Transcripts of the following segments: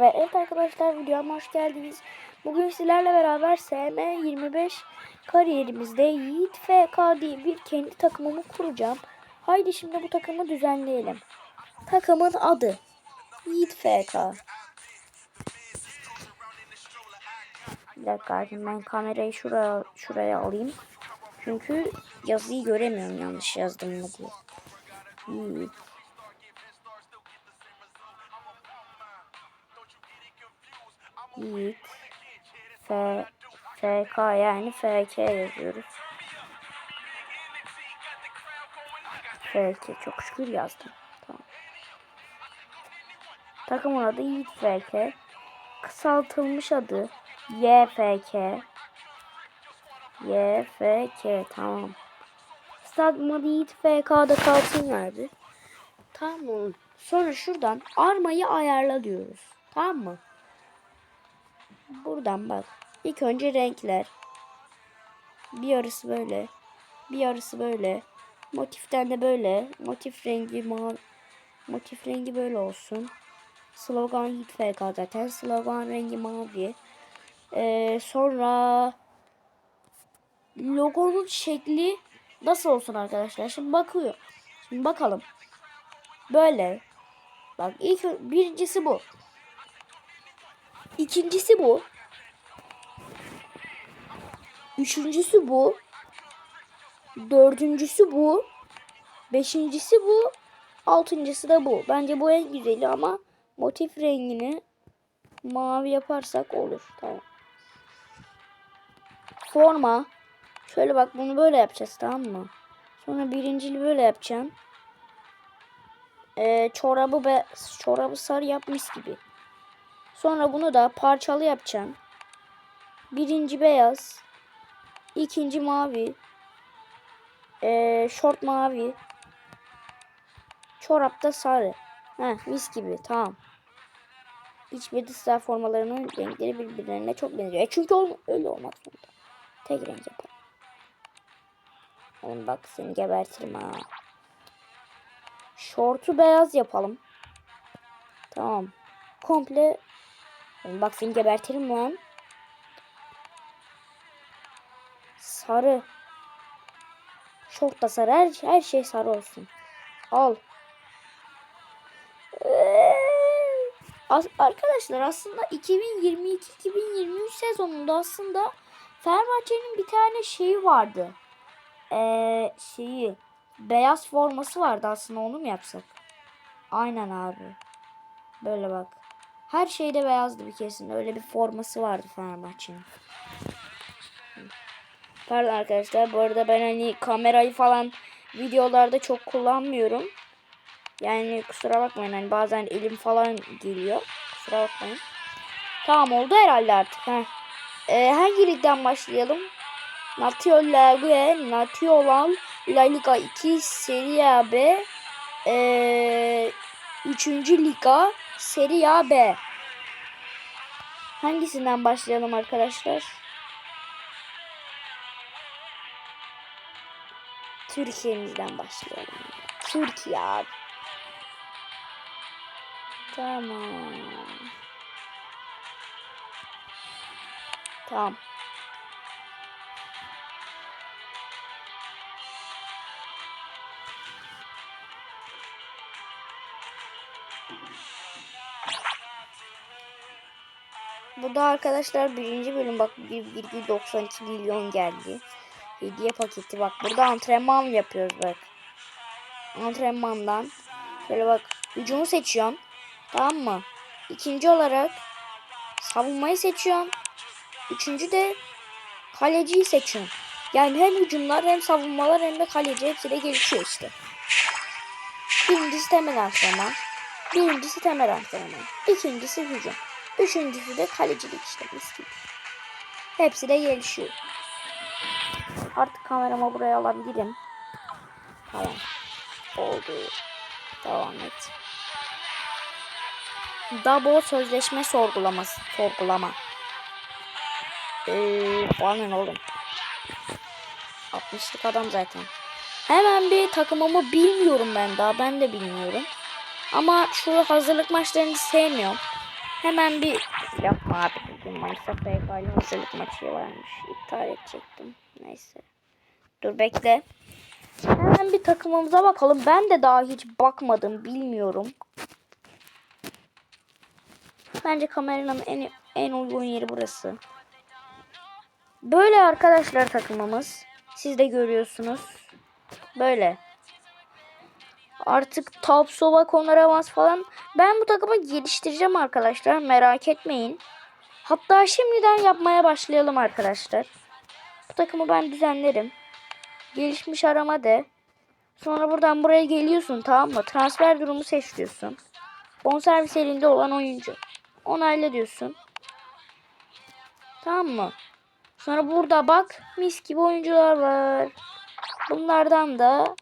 Ve evet arkadaşlar videoma hoş geldiniz. Bugün sizlerle beraber SM25 kariyerimizde Yiğit FK diye bir kendi takımımı kuracağım. Haydi şimdi bu takımı düzenleyelim. Takımın adı Yiğit FK. Bir dakika ben kamerayı şuraya, şuraya alayım. Çünkü yazıyı göremiyorum yanlış yazdım mı diye. Yiğit Yiğit F FK yani FK yazıyoruz. FK çok şükür yazdım. Tamam. Takımın adı Yiğit FK. Kısaltılmış adı YFK. YFK tamam. Stadyum adı Yiğit FK'da kalsın verdi. Tamam. Sonra şuradan armayı ayarla diyoruz. Tamam mı? Buradan bak. İlk önce renkler. Bir yarısı böyle. Bir yarısı böyle. Motiften de böyle. Motif rengi mavi. Motif rengi böyle olsun. Slogan hit FK zaten. Slogan rengi mavi. Ee, sonra logonun şekli nasıl olsun arkadaşlar? Şimdi bakıyor. Şimdi bakalım. Böyle. Bak ilk birincisi bu. İkincisi bu. Üçüncüsü bu. Dördüncüsü bu. Beşincisi bu. Altıncısı da bu. Bence bu en güzeli ama motif rengini mavi yaparsak olur. Tamam. Forma. Şöyle bak bunu böyle yapacağız tamam mı? Sonra birincili böyle yapacağım. Ee, çorabı be çorabı sarı yapmış gibi. Sonra bunu da parçalı yapacağım. Birinci beyaz. ikinci mavi. Ee, şort mavi. Çorapta sarı. Heh, mis gibi tamam. İç ve dış sağ formalarının renkleri birbirlerine çok benziyor. E çünkü öyle olmak zorunda. Tek renk yapalım. Oğlum bak seni gebertirim ha. Şortu beyaz yapalım. Tamam. Komple Oğlum bak seni gebertirim lan. Sarı. Şort da sarı. Her, her şey sarı olsun. Al. As arkadaşlar aslında 2022-2023 sezonunda aslında Fenerbahçe'nin bir tane şeyi vardı. Ee, şeyi beyaz forması vardı aslında onu mu yapsak? Aynen abi. Böyle bak. Her şeyde beyazdı bir kesin. Öyle bir forması vardı Fenerbahçe'nin. Pardon arkadaşlar. Bu arada ben hani kamerayı falan videolarda çok kullanmıyorum. Yani kusura bakmayın. Hani bazen elim falan geliyor. Kusura bakmayın. Tamam oldu herhalde artık. Heh. Ee, hangi ligden başlayalım? Nationale, National La Liga 2 Serie B ee, 3. Liga Serie B. Hangisinden başlayalım arkadaşlar? Türkiye'mizden başlayalım. Türkiye. Tamam. Tamam. Burada arkadaşlar birinci bölüm bak 1,92 milyon geldi. Hediye paketi bak burada antrenman yapıyoruz bak. Antrenmandan şöyle bak hücumu seçiyorsun. Tamam mı? İkinci olarak savunmayı seçiyorsun. Üçüncü de kaleciyi seçiyorsun. Yani hem hücumlar hem savunmalar hem de kaleci hepsi de gelişiyor işte. Birincisi temel antrenman. Birincisi temel antrenman. İkincisi hücum. Üçüncüsü de kalecilik işte mis. Hepsi de gelişiyor. Artık kameramı buraya alabilirim. Tamam. Oldu. Devam et. Dabo sözleşme sorgulaması. Sorgulama. Eee bana oğlum. 60'lık adam zaten. Hemen bir takımımı bilmiyorum ben daha. Ben de bilmiyorum. Ama şu hazırlık maçlarını sevmiyorum. Hemen bir yapma abi. Bugün Manisa FK'lı hazırlık maçı varmış. İptal edecektim. Neyse. Dur bekle. Hemen bir takımımıza bakalım. Ben de daha hiç bakmadım. Bilmiyorum. Bence kameranın en, en uygun yeri burası. Böyle arkadaşlar takımımız. Siz de görüyorsunuz. Böyle. Artık top sova konaramaz falan. Ben bu takımı geliştireceğim arkadaşlar. Merak etmeyin. Hatta şimdiden yapmaya başlayalım arkadaşlar. Bu takımı ben düzenlerim. Gelişmiş arama de. Sonra buradan buraya geliyorsun tamam mı? Transfer durumu seçiyorsun. Bonservis elinde olan oyuncu. Onayla diyorsun. Tamam mı? Sonra burada bak mis gibi oyuncular var. Bunlardan da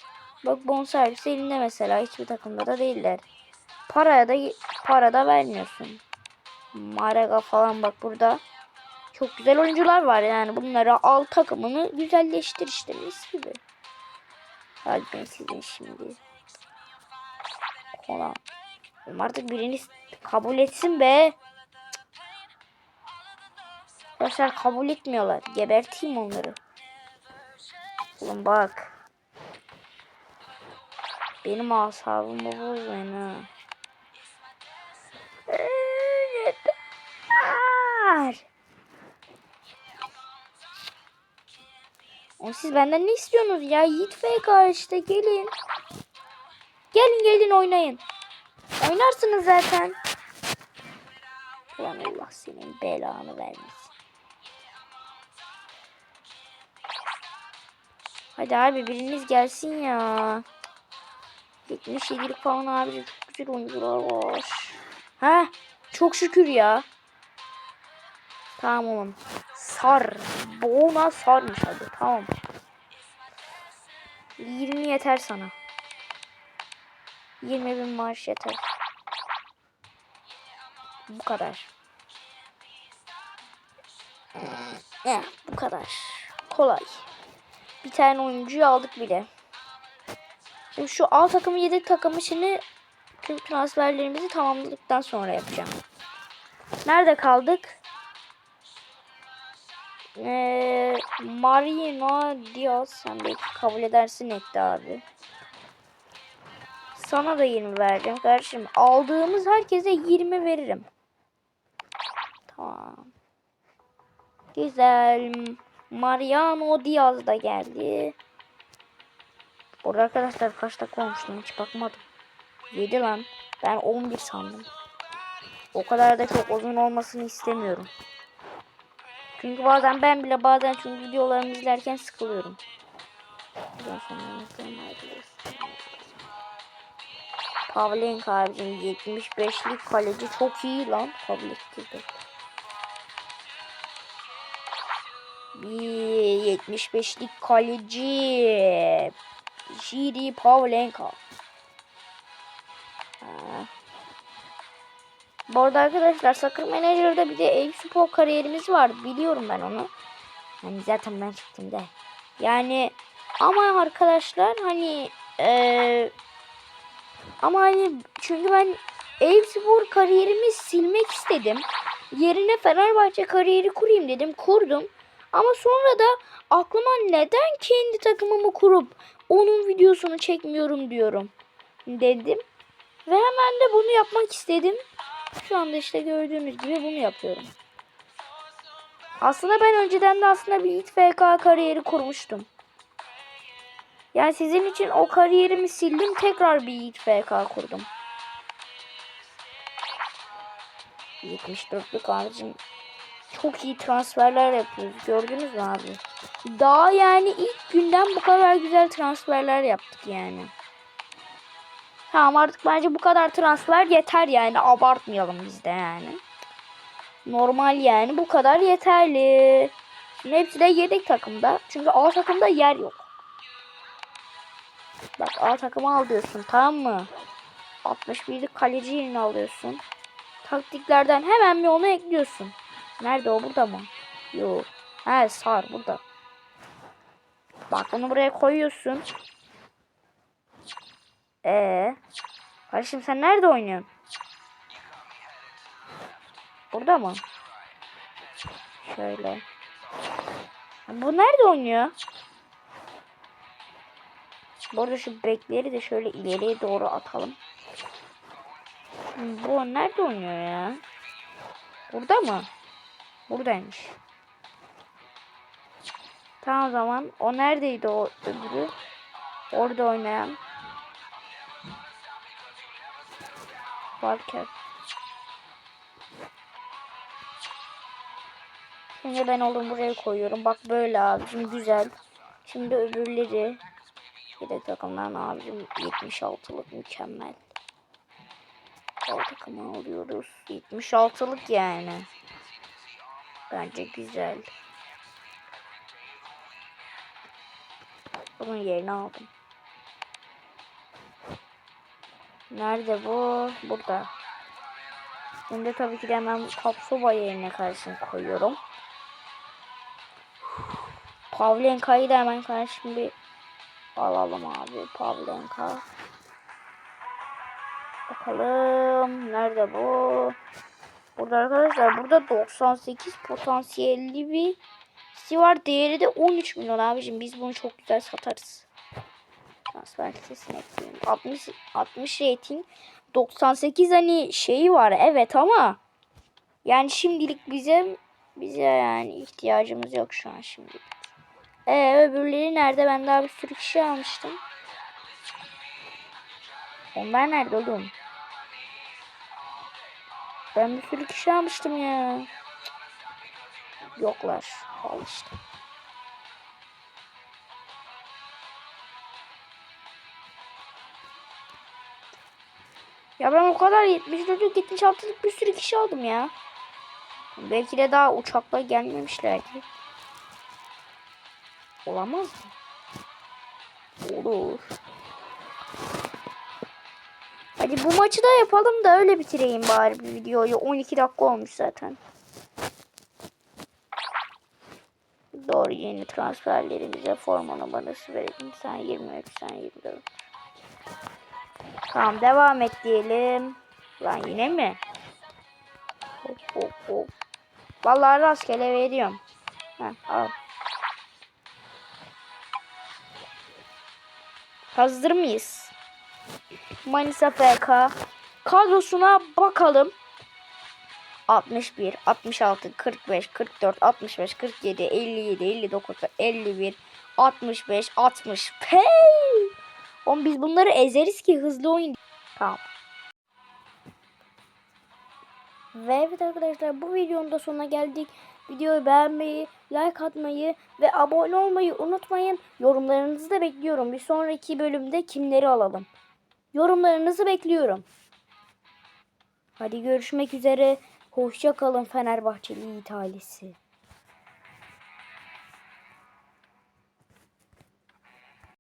bak bonservis elinde mesela hiçbir takımda da değiller. Paraya da para da vermiyorsun. Maraga falan bak burada. Çok güzel oyuncular var yani. Bunları al takımını güzelleştir işte mis gibi. Hadi ben sizin şimdi. Kola. Oğlum Artık biriniz kabul etsin be. Arkadaşlar kabul etmiyorlar. Geberteyim onları. Oğlum bak. Benim asabımı bozmayın ha. Yeter. O siz benden ne istiyorsunuz ya? Yiğit FK işte gelin. Gelin gelin oynayın. Oynarsınız zaten. Ulan Allah senin belanı vermesin. Hadi abi biriniz gelsin ya. 77'lik falan abi güzel oyuncular var. Ha, çok şükür ya. Tamam oğlum. Sar. Boğuna sarmış hadi tamam. 20 yeter sana. 20 bin maaş yeter. Bu kadar. Ya bu kadar. Kolay. Bir tane oyuncuyu aldık bile. Şimdi şu A takımı yedek takımı şimdi transferlerimizi tamamladıktan sonra yapacağım. Nerede kaldık? Ee, Marino Diaz sen belki kabul edersin etti abi. Sana da 20 vereceğim kardeşim. Aldığımız herkese 20 veririm. Tamam. Güzel. Mariano Diaz da geldi. Burada arkadaşlar kaç dakika olmuş lan hiç bakmadım. 7 lan. Ben 11 sandım. O kadar da çok uzun olmasını istemiyorum. Çünkü bazen ben bile bazen çünkü videolarımı izlerken sıkılıyorum. Pavlenka abicim 75'lik kaleci çok iyi lan. Ettirdi. Bir 75'lik kaleci. Jiri Pavlenka. Ha. Bu arada arkadaşlar Sakır Manager'da bir de e-spor kariyerimiz var. Biliyorum ben onu. Hani zaten ben çıktım da. Yani ama arkadaşlar hani eee ama hani çünkü ben e-spor kariyerimi silmek istedim. Yerine Fenerbahçe kariyeri kurayım dedim. Kurdum. Ama sonra da aklıma neden kendi takımımı kurup onun videosunu çekmiyorum diyorum dedim. Ve hemen de bunu yapmak istedim. Şu anda işte gördüğünüz gibi bunu yapıyorum. Aslında ben önceden de aslında bir İTFK kariyeri kurmuştum. Yani sizin için o kariyerimi sildim. Tekrar bir İTFK kurdum. 74'lük abicim. Çok iyi transferler yapıyoruz. Gördünüz mü abi? Daha yani ilk günden bu kadar güzel transferler yaptık yani. Tamam artık bence bu kadar transfer yeter yani. Abartmayalım biz de yani. Normal yani bu kadar yeterli. Şimdi hepsi de yedek takımda. Çünkü A takımda yer yok. Bak A takımı al diyorsun tamam mı? 61'lik kaleci yerini alıyorsun. Taktiklerden hemen bir onu ekliyorsun. Nerede o burada mı? Yok. He sar burada. Bak onu buraya koyuyorsun. Ee, kardeşim sen nerede oynuyorsun? Burada mı? Şöyle. Bu nerede oynuyor? Bu arada şu bekleri de şöyle ileriye doğru atalım. Bu nerede oynuyor ya? Burada mı? Buradaymış. Tamam o zaman. O neredeydi o öbürü? Orada oynayan. Walker. Şimdi ben onu buraya koyuyorum. Bak böyle abicim güzel. Şimdi öbürleri. Yedek takımdan abicim 76'lık mükemmel. O takımı alıyoruz. 76'lık yani. Bence güzel. Bunun yerini aldım. Nerede bu? Burada. Şimdi tabii ki de hemen Tapsoba yerine karşısına koyuyorum. Pavlenka'yı da hemen karşıma bir alalım abi. Pavlenka. Bakalım. Nerede bu? Burada arkadaşlar burada 98 potansiyelli bir si var. Değeri de 13 milyon abicim. Biz bunu çok güzel satarız. Transfer listesine ekleyelim. 60, 60 rating. 98 hani şeyi var evet ama yani şimdilik bize bize yani ihtiyacımız yok şu an şimdilik. Ee öbürleri nerede? Ben daha bir sürü kişi almıştım. Onlar nerede oğlum? Ben bir sürü kişi almıştım ya. Yoklar. Al işte. Ya ben o kadar 74'lük 76'lık bir sürü kişi aldım ya. Belki de daha uçakla gelmemişlerdi. Olamaz mı? Olur. Hadi bu maçı da yapalım da öyle bitireyim bari bir videoyu. 12 dakika olmuş zaten. Doğru yeni transferlerimize forma numarası verelim. Sen 23, sen 24. Tamam devam et diyelim. Lan yine mi? Hop hop hop. Vallahi rastgele veriyorum. Heh, al. Hazır mıyız? Manisa FK kadrosuna bakalım. 61, 66, 45, 44, 65, 47, 57, 59, 51, 65, 60. Hey! Oğlum biz bunları ezeriz ki hızlı oyun. Tamam. Ve evet arkadaşlar bu videonun da sonuna geldik. Videoyu beğenmeyi, like atmayı ve abone olmayı unutmayın. Yorumlarınızı da bekliyorum. Bir sonraki bölümde kimleri alalım? Yorumlarınızı bekliyorum. Hadi görüşmek üzere. Hoşça kalın Fenerbahçeli Yiğit ailesi.